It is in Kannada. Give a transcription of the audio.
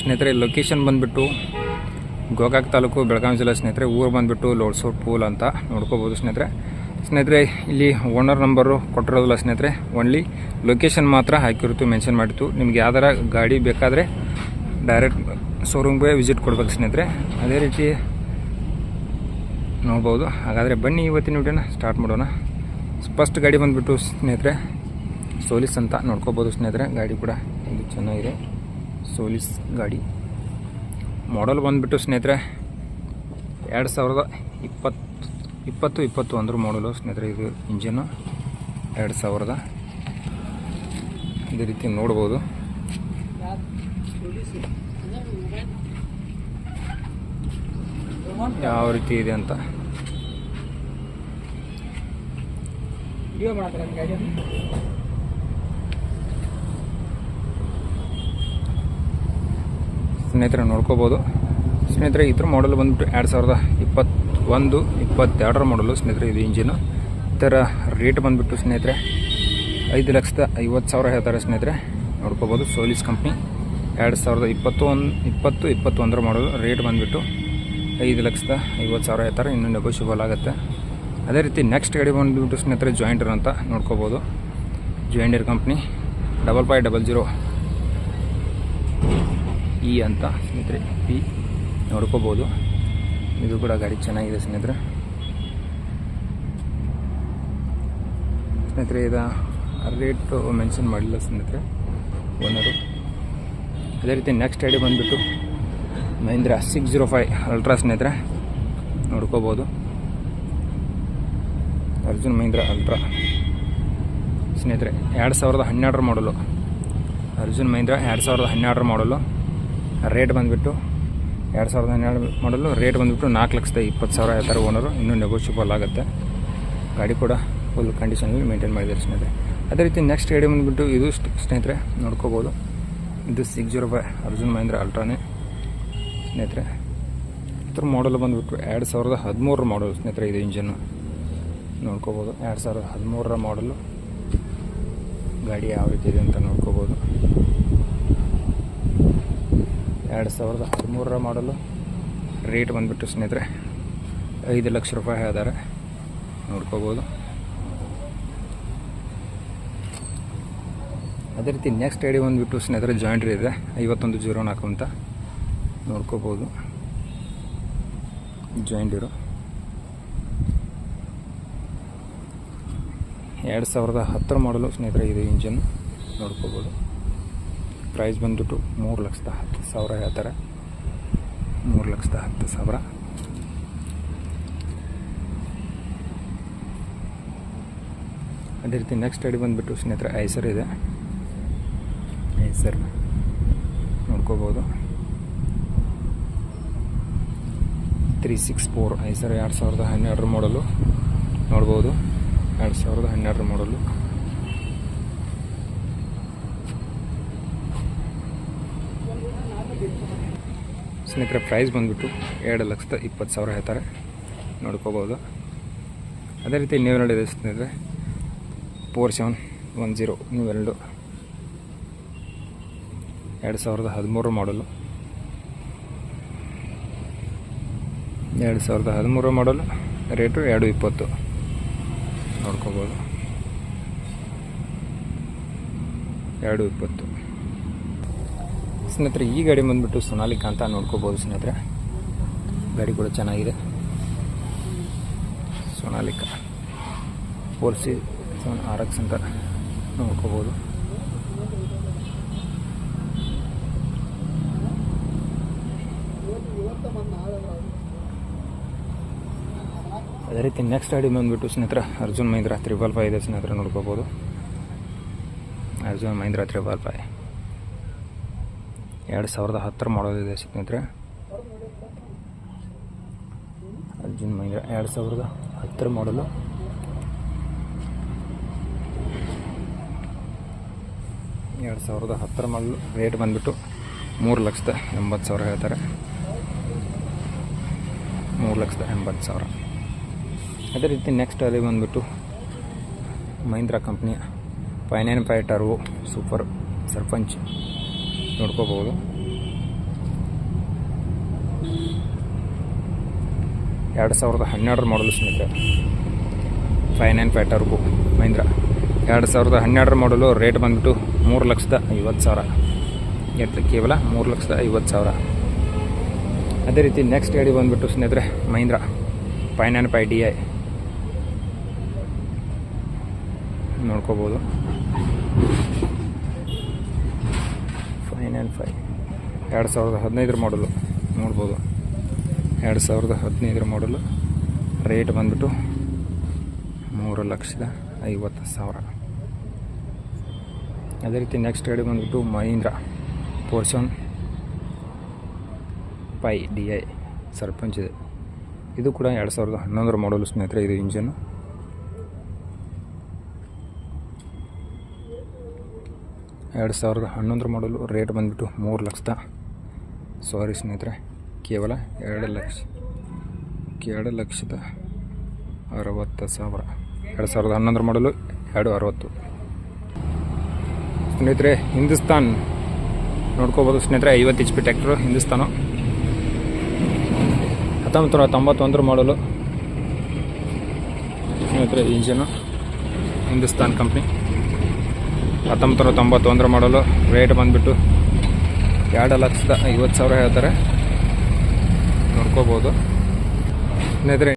ಸ್ನೇಹಿತರೆ ಲೊಕೇಶನ್ ಬಂದುಬಿಟ್ಟು ಗೋಕಾಕ್ ತಾಲೂಕು ಬೆಳಗಾವಿ ಜಿಲ್ಲೆ ಸ್ನೇಹಿತರೆ, ಊರು ಬಂದುಬಿಟ್ಟು ಲೋಡ್ಸೋಟ್ ಪೂಲ್ ಅಂತ ನೋಡ್ಕೋಬೋದು ಸ್ನೇಹಿತರೆ. ಸ್ನೇಹಿತರೆ, ಇಲ್ಲಿ ಓನರ್ ನಂಬರು ಕೊಟ್ಟಿರೋದಿಲ್ಲ ಸ್ನೇಹಿತರೆ. ಓನ್ಲಿ ಲೊಕೇಶನ್ ಮಾತ್ರ ಹಾಕಿರುತ್ತು ಮೆನ್ಷನ್ ಮಾಡಿತ್ತು ನಿಮ್ಗೆ ಯಾವ್ದಾರ ಗಾಡಿ ಬೇಕಾದರೆ ಡೈರೆಕ್ಟ್ ಶೋರೂಮ್ಗೆ ವಿಸಿಟ್ ಕೊಡ್ಬೇಕು ಸ್ನೇಹಿತರೆ. ಅದೇ ರೀತಿ ನೋಡ್ಬೋದು. ಹಾಗಾದರೆ ಬನ್ನಿ ಇವತ್ತಿನ ವಿಡಿಯೋನ ಸ್ಟಾರ್ಟ್ ಮಾಡೋಣ. ಫಸ್ಟ್ ಗಾಡಿ ಬಂದುಬಿಟ್ಟು ಸ್ನೇಹಿತರೆ, ಸೋಲಿಸ್ ಅಂತ ನೋಡ್ಕೋಬೋದು ಸ್ನೇಹಿತರೆ. ಗಾಡಿ ಕೂಡ ಇದು ಚೆನ್ನಾಗಿದೆ. ಸೋಲಿಸ್ ಗಾಡಿ. ಮಾಡಲ್ ಬಂದುಬಿಟ್ಟು ಸ್ನೇಹಿತರೆ, ಎರಡು ಸಾವಿರದ ಇಪ್ಪತ್ತು ಇಪ್ಪತ್ತು ಇಪ್ಪತ್ತು ಅಂದರು ಮಾಡಲು ಸ್ನೇಹಿತರೆ ಇದು ಇಂಜಿನ್ನು ಎರಡು ಸಾವಿರದ. ಇದೇ ರೀತಿ ನೋಡ್ಬೋದು. ಯಾವ ರೀತಿ ಇದೆ ಅಂತ. ವಿಡಿಯೋ ಮಾಡತ್ತಾರೆ ಸ್ನೇಹಿತರೆ ನೋಡ್ಕೋಬೋದು. ಸ್ನೇಹಿತರೆ ಇದ್ರ ಮಾಡಲ್ ಬಂದ್ಬಿಟ್ಟು ಎರಡು ಸಾವಿರದ ಇಪ್ಪತ್ತೊಂದು, ಇಪ್ಪತ್ತೆರಡರ ಮಾಡಲು ಸ್ನೇಹಿತರೆ, ಇದು ಇಂಜಿನು ಇದರ ರೇಟ್ ಬಂದುಬಿಟ್ಟು ಸ್ನೇಹಿತರೆ, ಐದು ಲಕ್ಷದ ಐವತ್ತು ಸಾವಿರ ಹೇಳ್ತಾರೆ ಸ್ನೇಹಿತರೆ. ನೋಡ್ಕೋಬೋದು ಸೋಲಿಸ್ ಕಂಪ್ನಿ ಎರಡು ಸಾವಿರದ ಇಪ್ಪತ್ತು ಒಂದು ಇಪ್ಪತ್ತು, ಇಪ್ಪತ್ತೊಂದರ ಮಾಡಲು ರೇಟ್ ಬಂದುಬಿಟ್ಟು ಐದು ಲಕ್ಷದ ಐವತ್ತು ಸಾವಿರ ಹೇಳ್ತಾರೆ. ಇನ್ನೂ ನೆಗೋಷಿಯಬಲ್ ಆಗುತ್ತೆ. ಅದೇ ರೀತಿ ನೆಕ್ಸ್ಟ್ ಗಾಡಿ ಬಂದುಬಿಟ್ಟು ಸ್ನೇಹಿತರೆ ಜಾಯಿಂಟರ್ ಅಂತ ನೋಡ್ಕೋಬೋದು. ಜಾಯಿಂಟರ್ company double five double zero E ಅಂತ, ಸ್ನೇಹಿತರೆ. ಪಿ ನೋಡ್ಕೋಬೋದು. ಇದು ಕೂಡ ಗಾಡಿ ಚೆನ್ನಾಗಿದೆ, ಸ್ನೇಹಿತರೆ. ಸ್ನೇಹಿತರೆ, ಇದು ರೇಟು ಮೆನ್ಷನ್ ಮಾಡಿಲ್ಲ, ಸ್ನೇಹಿತರೆ, ಓನರು. ಅದೇ ರೀತಿ ನೆಕ್ಸ್ಟ್ ಐಡಿ ಬಂದುಬಿಟ್ಟು Mahindra six zero five ultra ಸ್ನೇಹಿತರೆ. ನೋಡ್ಕೋಬೋದು. ಅರ್ಜುನ್ ಮಹೇಂದ್ರ ಅಲ್ಟ್ರಾ ಸ್ನೇಹಿತರೆ, ಎರಡು ಸಾವಿರದ ಹನ್ನೆರಡರ ಮಾಡಲು ಅರ್ಜುನ್ ಮಹೀಂದ್ರ ಎರಡು ಸಾವಿರದ ಹನ್ನೆರಡರ ಮಾಡಲು ರೇಟ್ ಬಂದುಬಿಟ್ಟು ಎರಡು ಸಾವಿರದ ಹನ್ನೆರಡು ಮಾಡಲು ರೇಟ್ ಬಂದುಬಿಟ್ಟು ನಾಲ್ಕು ಲಕ್ಷದ ಇಪ್ಪತ್ತು ಸಾವಿರ ಹೇಳ್ತಾರೆ ಓನರು. ಇನ್ನೂ ನೆಗೋಷಿಯಬಲ್ ಆಗುತ್ತೆ. ಗಾಡಿ ಕೂಡ ಫುಲ್ ಕಂಡೀಷನಲ್ಲಿ ಮೇಂಟೈನ್ ಮಾಡಿದ್ದಾರೆ ಸ್ನೇಹಿತರೆ. ಅದೇ ರೀತಿ ನೆಕ್ಸ್ಟ್ ಗಾಡಿ ಬಂದುಬಿಟ್ಟು ಇದು ಸ್ನೇಹಿತರೆ, ನೋಡ್ಕೋಬೋದು. ಇದು six zero five Arjun Mahindra ಅಲ್ಟ್ರಾನೇ. ಸ್ನೇಹಿತರೆ ಇದ್ರ ಮಾಡಲ್ ಬಂದುಬಿಟ್ಟು ಎರಡು ಸಾವಿರದ ಹದಿಮೂರರ ಮಾಡಲ್ ಸ್ನೇಹಿತರೆ ಇದು ಇಂಜನ್ನು ನೋಡ್ಕೋಬೋದು. ಎರಡು ಸಾವಿರದ ಹದಿಮೂರರ ಮಾಡಲು ಗಾಡಿ ಯಾವ ರೀತಿ ಇದೆ ಅಂತ ನೋಡ್ಕೋಬೋದು. ಎರಡು ಸಾವಿರದ ಹದಿಮೂರರ ಮಾಡಲು ರೇಟ್ ಬಂದುಬಿಟ್ಟು ಸ್ನೇಹಿತರೆ, ಐದು ಲಕ್ಷ ರೂಪಾಯಿ ಹೇಳಿದ್ದಾರೆ ನೋಡ್ಕೋಬೋದು. ಅದೇ ರೀತಿ ನೆಕ್ಸ್ಟ್ ಐಡಿ ಬಂದುಬಿಟ್ಟು ಸ್ನೇಹಿತರೆ ಜಾಯಿಂಟ್ರಿ ಇದೆ. ಐವತ್ತೊಂದು ಜೀರೋ ನಾಲ್ಕು ಅಂತ. ನೋಡ್ಕೋಬೋದು. ಜಾಯಿಂಟಿರು ಎರಡು ಸಾವಿರದ ಹತ್ತರ ಮಾಡಲು ಸ್ನೇಹಿತರೆ, ಇದು ಇಂಜನ್ ನೋಡ್ಕೋಬೋದು. ಪ್ರೈಸ್ ಬಂದುಬಿಟ್ಟು ಮೂರು ಲಕ್ಷದ ಹತ್ತು ಸಾವಿರ ಹೇಳ್ತಾರೆ. ಮೂರು ಲಕ್ಷದ ಹತ್ತು ಸಾವಿರ. ಅದೇ ರೀತಿ ನೆಕ್ಸ್ಟ್ ಅಡಿ ಬಂದುಬಿಟ್ಟು ಸ್ನೇಹಿತರೆ, ಐಸರ್ ಇದೆ. ಐಸರ್ ನೋಡ್ಕೋಬೋದು. ತ್ರೀ ಸಿಕ್ಸ್ ಫೋರ್ ಐಸರ್ ಎರಡು ಸಾವಿರದ ಹನ್ನೆರಡರ ಮಾಡಲು ನೋಡ್ಬೋದು. ಎರಡು ಸಾವಿರದ ಹನ್ನೆರಡರ ಮಾಡಲು ಸ್ನೇಹಿತರೆ ಪ್ರೈಸ್ ಬಂದುಬಿಟ್ಟು ಎರಡು ಲಕ್ಷದ ಇಪ್ಪತ್ತು ಸಾವಿರ ಹೇಳ್ತಾರೆ. ನೋಡ್ಕೋಬೋದು. ಅದೇ ರೀತಿ ನೀವು ಇದೆ ಸ್ನೇಹಿತರೆ ಫೋರ್ ಸೆವೆನ್ ಒನ್ ಜೀರೋ ನೀವೆರಡು ಎರಡು. ಸಾವಿರದ ಹದಿಮೂರು ಮಾಡಲು ಎರಡು ಸಾವಿರದ ಹದಿಮೂರು ಮಾಡಲು ರೇಟು ಎರಡು ಇಪ್ಪತ್ತು. ನೋಡ್ಕೋಬೋದು. ಎರಡು ಇಪ್ಪತ್ತು. ಸ್ನೇಹಿತರೆ, ಈ ಗಾಡಿ ಬಂದ್ಬಿಟ್ಟು ಸೊನಾಲಿಕಾ ಅಂತ ನೋಡ್ಕೋಬೋದು ಸ್ನೇಹಿತರೆ. ಗಾಡಿ ಕೂಡ ಚೆನ್ನಾಗಿದೆ. Sonalika. Four C seven R X ಅಂತ ನೋಡ್ಕೋಬೋದು. ಅದೇ ರೀತಿ ನೆಕ್ಸ್ಟ್ ಗಾಡಿ ಬಂದ್ಬಿಟ್ಟು ಸ್ನೇಹಿತರೆ, ಅರ್ಜುನ್ ಮಹೀಂದ್ರ ತ್ರಿಬಲ್ ಫೈ ಇದೆ ಸ್ನೇಹಿತರೆ, ನೋಡ್ಕೋಬೋದು. Arjun Mahindra triple five. ಎರಡು ಸಾವಿರದ ಹತ್ತರ ಮಾಡೋದಿದೆ ಸ್ನೇಹಿತರೆ. ಅರ್ಜುನ್ ಮಹೀಂದ್ರ, ಎರಡು ಸಾವಿರದ ಹತ್ತರ ಮಾಡಲು ಎರಡು ಸಾವಿರದ ಹತ್ತರ ಮಾಡಲು ರೇಟ್ ಬಂದುಬಿಟ್ಟು ಮೂರು ಲಕ್ಷದ ಎಂಬತ್ತು ಸಾವಿರ ಹೇಳ್ತಾರೆ. ಮೂರು ಲಕ್ಷದ ಎಂಬತ್ತು ಸಾವಿರ. ಅದೇ ರೀತಿ ನೆಕ್ಸ್ಟ್ ಅಲ್ಲಿ ಬಂದುಬಿಟ್ಟು Mahindra ಕಂಪ್ನಿಯ five nine five super Sarpanch. ನೋಡ್ಕೋಬಹುದು. ಎರಡು ಸಾವಿರದ ಹನ್ನೆರಡರ ಮಾಡಲ್ ಸ್ನೇಹಿತರೆ. Five nine five turbo Mahindra ಎರಡು ಸಾವಿರದ ಹನ್ನೆರಡರ ಮಾಡಲು ರೇಟ್ ಬಂದ್ಬಿಟ್ಟು ಮೂರು ಲಕ್ಷದ ಐವತ್ತು ಸಾವಿರ. ಎತ್ತು ಕೇವಲ ಮೂರು ಲಕ್ಷದ ಐವತ್ತು ಸಾವಿರ. ಅದೇ ರೀತಿ ನೆಕ್ಸ್ಟ್ ಗಾಡಿ ಬಂದುಬಿಟ್ಟು ಸ್ನೇಹಿತರೆ Mahindra five nine five D I ನೋಡ್ಕೋಬೋದು ನೈನ್ ಫೈವ್. ಎರಡು ಸಾವಿರದ ಹದಿನೈದರ ಮಾಡಲು ನೋಡ್ಬೋದು. ಎರಡು ಸಾವಿರದ ಹದಿನೈದರ ಮಾಡಲು ರೇಟ್ ಬಂದ್ಬಿಟ್ಟು ಮೂರು ಲಕ್ಷದ ಐವತ್ತು ಸಾವಿರ. ಅದೇ ರೀತಿ ನೆಕ್ಸ್ಟ್ ಗಾಡಿ ಬಂದ್ಬಿಟ್ಟು ಮಹೀಂದ್ರ ಪೋರ್ಷನ್ ಪೈ ಡಿ ಐ ಸರ್ಪಂಚ್ ಇದೆ. ಇದು ಕೂಡ ಎರಡು ಸಾವಿರದ ಹನ್ನೊಂದರ ಮಾಡಲು ಸ್ನೇಹಿತರೆ, ಇದು ಇಂಜನ್ನು ಎರಡು ಸಾವಿರದ ಹನ್ನೊಂದರ ಮಾಡಲು ರೇಟ್ ಬಂದುಬಿಟ್ಟು ಮೂರು ಲಕ್ಷದ. ಸಾರಿ ಸ್ನೇಹಿತರೆ, ಕೇವಲ ಎರಡು ಲಕ್ಷ, ಎರಡು ಲಕ್ಷದ ಅರವತ್ತು ಸಾವಿರ. ಎರಡು ಸಾವಿರದ ಹನ್ನೊಂದರ ಮಾಡಲು ಎರಡು ಅರವತ್ತು. ಸ್ನೇಹಿತರೆ, ಹಿಂದೂಸ್ತಾನ್ ನೋಡ್ಕೋಬೋದು ಸ್ನೇಹಿತರೆ, ಐವತ್ತು ಎಚ್ ಪಿ ಟ್ಯಾಕ್ಟ್ರು ಹಿಂದೂಸ್ತಾನು. ಹತ್ತೊಂಬತ್ತು ನೂರ ತೊಂಬತ್ತೊಂದರ ಮಾಡಲು ಸ್ನೇಹಿತರೆ ಇಂಜಿನು ಹಿಂದೂಸ್ತಾನ್ ಕಂಪ್ನಿ ಹತ್ತೊಂಬತ್ತು ನೂರ ತೊಂಬತ್ತೊಂದರ ಮಾಡಲು ರೇಟ್ ಬಂದುಬಿಟ್ಟು ಎರಡು ಲಕ್ಷದ ಐವತ್ತು ಸಾವಿರ ಹೇಳ್ತಾರೆ. ನೋಡ್ಕೋಬೋದು. ಸ್ನೇಹಿತರೆ